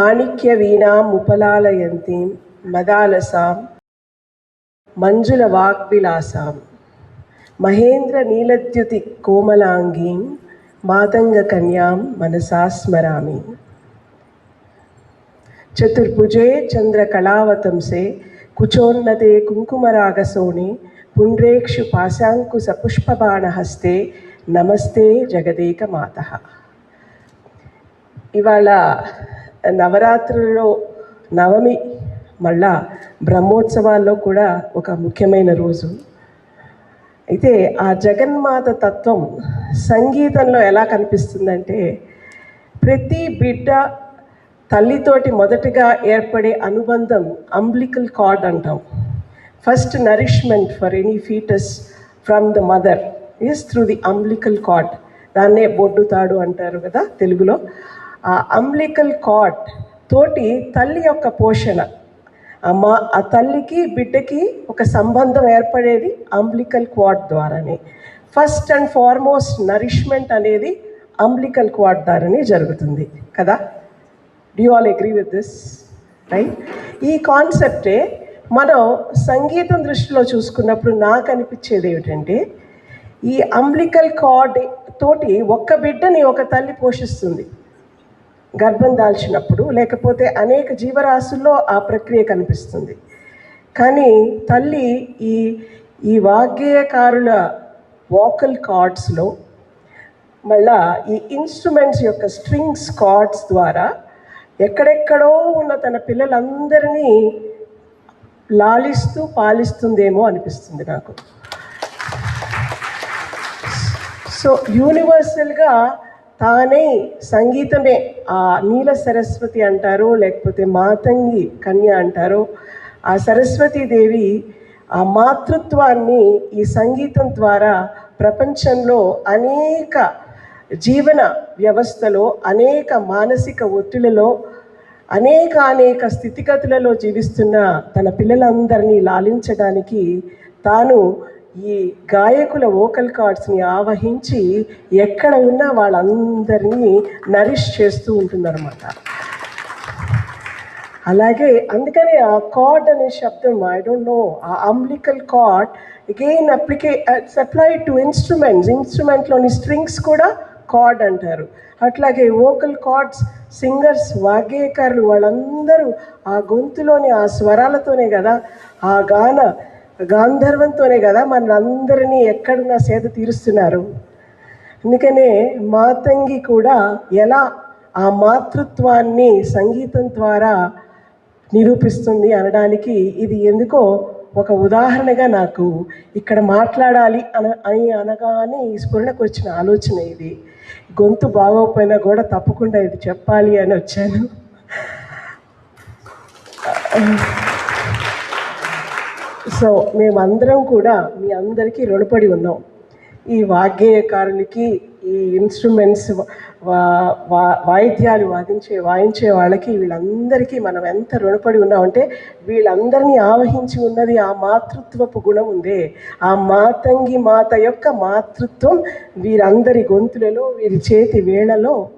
మాణిక్యవీణాముపలాలయంతీం మదాలసాం మంజుల వాగ్విలాసాం మహేంద్ర నీలద్యుతి కోమలాంగీం మాతంగ కన్యాం మనసా స్మరామి. చతుర్భుజే చంద్రకళావతంసే కుచోన్నతే కుంకుమరాగసోణి పుండ్రేక్షు పాశాంకుశ పుష్పబాణహస్తే నమస్తే జగదేక మాత ఇవాళ నవరాత్రులలో నవమి మళ్ళా బ్రహ్మోత్సవాల్లో కూడా ఒక ముఖ్యమైన రోజు. అయితే ఆ జగన్మాత తత్వం సంగీతంలో ఎలా కనిపిస్తుందంటే ప్రతి బిడ్డ తల్లితోటి మొదటగా ఏర్పడే అనుబంధం అంబ్లికల్ కార్డ్ అంటాం. First nourishment for any foetus from the mother is through the umbilical cord. దాన్నే బొడ్డు తాడు అంటారు కదా తెలుగులో. అంబ్లికల్ కాట్ తోటి తల్లి యొక్క పోషణ. అమ్మ ఆ తల్లికి బిడ్డకి ఒక సంబంధం ఏర్పడేది అంబ్లికల్ క్వాడ్ ద్వారానే. ఫస్ట్ అండ్ ఫార్మోస్ట్ నరిష్మెంట్ అనేది అంబ్లికల్ క్వాడ్ ద్వారానే జరుగుతుంది కదా? Do all agree with this right ఈ కాన్సెప్టే మనం సంగీతం దృష్టిలో చూసుకున్నప్పుడు నాకు అనిపించేది ఏమిటంటే ఈ అంబ్లికల్ కార్డ్ తోటి ఒక్క బిడ్డని ఒక తల్లి పోషిస్తుంది. గర్భం దాల్చినప్పుడు లేకపోతే అనేక జీవరాశుల్లో ఆ ప్రక్రియ కనిపిస్తుంది. కానీ తల్లి ఈ ఈ వాగ్గేయకారుల వాకల్ కార్డ్స్లో మళ్ళా ఈ ఇన్స్ట్రుమెంట్స్ యొక్క స్ట్రింగ్స్ కార్డ్స్ ద్వారా ఎక్కడెక్కడో ఉన్న తన పిల్లలందరినీ లాలిస్తూ పాలిస్తుందేమో అనిపిస్తుంది నాకు. సో యూనివర్సల్గా తానే సంగీతమే. ఆ నీల సరస్వతి అంటారు లేకపోతే మాతంగి కన్య అంటారు ఆ సరస్వతీదేవి ఆ మాతృత్వాన్ని ఈ సంగీతం ద్వారా ప్రపంచంలో అనేక జీవన వ్యవస్థలో అనేక మానసిక ఒత్తిళ్ళలో అనేక అనేక స్థితిగతులలో జీవిస్తున్న తన పిల్లలందరినీ లాలించడానికి తాను ఈ గాయకుల వోకల్ కార్డ్స్ని ఆవహించి ఎక్కడ ఉన్నా వాళ్ళందరినీ నరిష్ చేస్తూ ఉంటుందన్నమాట. అలాగే అందుకని ఆ కార్డ్ అనే శబ్దం I don't know uh umbilical cord again apply supply to instruments ఇన్స్ట్రుమెంట్లోని strings కూడా కార్డ్ అంటారు. అట్లాగే వోకల్ కార్డ్స్ సింగర్స్ వాగ్గేయకారులు వాళ్ళందరూ ఆ గొంతులోని ఆ స్వరాలతోనే కదా ఆ గాన గాంధర్వంతోనే కదా మనందరినీ ఎక్కడున్నా సేద తీరుస్తున్నారు. అందుకనే మాతంగి కూడా ఎలా ఆ మాతృత్వాన్ని సంగీతం ద్వారా నిరూపిస్తుంది అనడానికి ఇది ఎందుకో ఒక ఉదాహరణగా నాకు ఇక్కడ మాట్లాడాలి అన అని అనగానే ఈ స్ఫురణకు వచ్చిన ఆలోచన ఇది. గొంతు బాగోకపోయినా కూడా తప్పకుండా ఇది చెప్పాలి అని వచ్చాను. సో మేమందరం కూడా మీ అందరికీ రుణపడి ఉన్నాం. ఈ వాగ్గేయకారులకి ఈ ఇన్స్ట్రుమెంట్స్ వా- వా- వాయిద్యాలు వాదించే వాయించే వాళ్ళకి వీళ్ళందరికీ మనం ఎంత రుణపడి ఉన్నామంటే వీళ్ళందరినీ ఆవహించి ఉన్నది ఆ మాతృత్వపు గుణం ఉందే. ఆ మాతంగి మాత యొక్క మాతృత్వం వీరందరి గొంతులలో వీరి చేతి వేళలో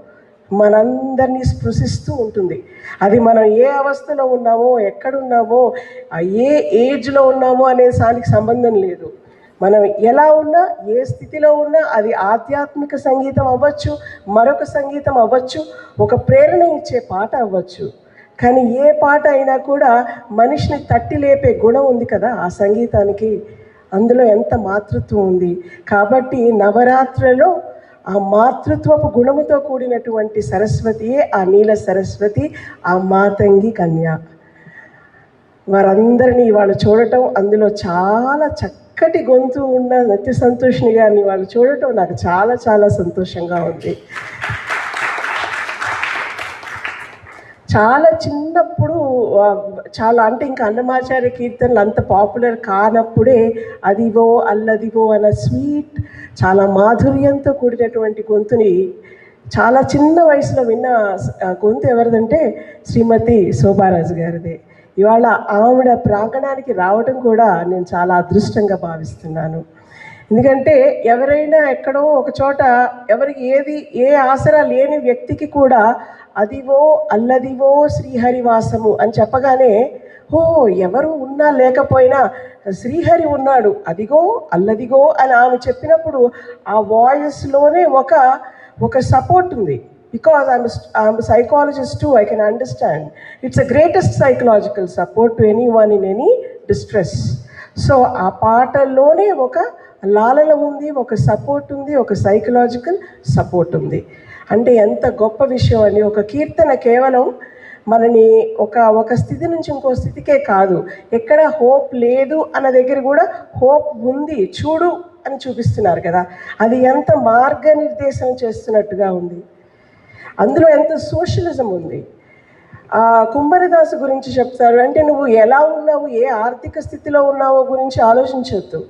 మనందరినీ స్పృశిస్తూ ఉంటుంది. అది మనం ఏ అవస్థలో ఉన్నామో ఎక్కడున్నామో ఏ ఏజ్లో ఉన్నామో అనే దానికి సంబంధం లేదు. మనం ఎలా ఉన్నా ఏ స్థితిలో ఉన్నా అది ఆధ్యాత్మిక సంగీతం అవ్వచ్చు మరొక సంగీతం అవ్వచ్చు ఒక ప్రేరణ ఇచ్చే పాట అవ్వచ్చు. కానీ ఏ పాట అయినా కూడా మనిషిని తట్టి లేపే గుణం ఉంది కదా ఆ సంగీతానికి. అందులో ఎంత మాతృత్వం ఉంది. కాబట్టి నవరాత్రిలో ఆ మాతృత్వపు గుణముతో కూడినటువంటి సరస్వతియే ఆ నీల సరస్వతి ఆ మాతంగి కన్య. వారందరినీ వాళ్ళు చూడటం అందులో చాలా చక్కటి గొంతు ఉన్న నత్య సంతోషిని గారిని వాళ్ళు చూడటం నాకు చాలా చాలా సంతోషంగా ఉంది. చాలా చిన్నప్పుడు చాలా అంటే ఇంకా అన్నమాచార్య కీర్తనలు అంత పాపులర్ కానప్పుడే అదివో అల్లదివో అన్న స్వీట్ చాలా మాధుర్యంతో కూడినటువంటి గొంతుని చాలా చిన్న వయసులో విన్న గొంతు ఎవరిదంటే శ్రీమతి శోభారాజు గారిదే. ఇవాళ ఆవిడ ప్రాంగణానికి రావడం కూడా నేను చాలా అదృష్టంగా భావిస్తున్నాను. ఎందుకంటే ఎవరైనా ఎక్కడో ఒక చోట ఎవరికి ఏది ఏ ఆసరా లేని వ్యక్తికి కూడా అదివో అల్లదివో శ్రీహరివాసము అని చెప్పగానే ఓ ఎవరు ఉన్నా లేకపోయినా శ్రీహరి ఉన్నాడు. అదిగో అల్లదిగో అని ఆమె చెప్పినప్పుడు ఆ వాయిస్లోనే ఒక ఒక సపోర్ట్ ఉంది. Because I'm I'm psychologist too I can understand it's a greatest psychological support to anyone in any distress so uh పాటల్లోనే ఒక లాలన ఉంది ఒక సపోర్ట్ ఉంది ఒక సైకలాజికల్ సపోర్ట్ ఉంది. అంటే ఎంత గొప్ప విషయం అని ఒక కీర్తన కేవలం మనని ఒక ఒక స్థితి నుంచి ఇంకో స్థితికే కాదు. ఎక్కడ హోప్ లేదు అన్న దగ్గర కూడా హోప్ ఉంది. చూడు అని చూపిస్తున్నారు కదా. అది ఎంత మార్గనిర్దేశం చేస్తున్నట్టుగా ఉంది. అందులో ఎంత సోషలిజం ఉంది. ఆ కుమ్మరిదాసు గురించి చెప్తారు అంటే నువ్వు ఎలా ఉన్నావు? ఏ ఆర్థిక స్థితిలో ఉన్నావో గురించి ఆలోచించొద్దు.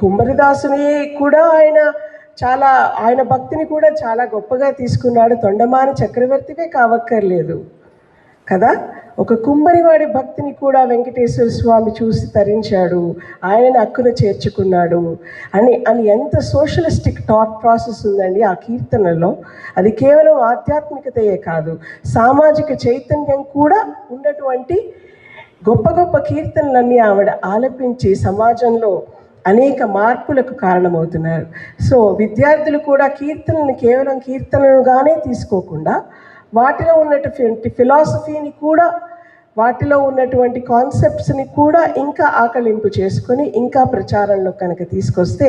కుంభరదాసుని కూడా ఆయన చాలా ఆయన భక్తిని కూడా చాలా గొప్పగా తీసుకున్నాడు. తొండమాని చక్రవర్తివే కావక్కర్లేదు. కదా? ఒక కుమ్మరివాడి భక్తిని కూడా వెంకటేశ్వర స్వామి చూసి తరించాడు. ఆయనని అక్కున చేర్చుకున్నాడు. అని అని ఎంత సోషలిస్టిక్ థాట్ ప్రాసెస్ ఉందండి ఆ కీర్తనలో. అది కేవలం ఆధ్యాత్మికతయే కాదు. సామాజిక చైతన్యం కూడా ఉన్నటువంటి గొప్ప గొప్ప కీర్తనలన్నీ ఆవిడ ఆలపించి సమాజంలో అనేక మార్పులకు కారణమవుతున్నారు. సో విద్యార్థులు కూడా కీర్తనను కేవలం కీర్తనలుగానే తీసుకోకుండా వాటిలో ఉన్నటువంటి ఫిలాసఫీని కూడా వాటిలో ఉన్నటువంటి కాన్సెప్ట్స్ని కూడా ఇంకా ఆకలింపు చేసుకొని ఇంకా ప్రచారంలో కనుక తీసుకొస్తే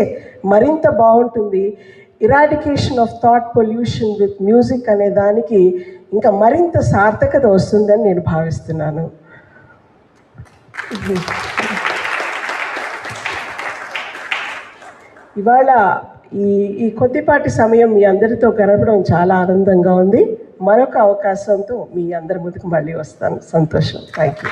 మరింత బాగుంటుంది. Eradication of thought pollution with music అనే దానికి ఇంకా మరింత సార్థకత వస్తుందని నేను భావిస్తున్నాను. ఇవాళ ఈ ఈ కొద్దిపాటి సమయం మీ అందరితో గడపడం చాలా ఆనందంగా ఉంది. మరొక అవకాశంతో మీ అందరి ముందుకు మళ్ళీ వస్తాను. సంతోషం. Thank you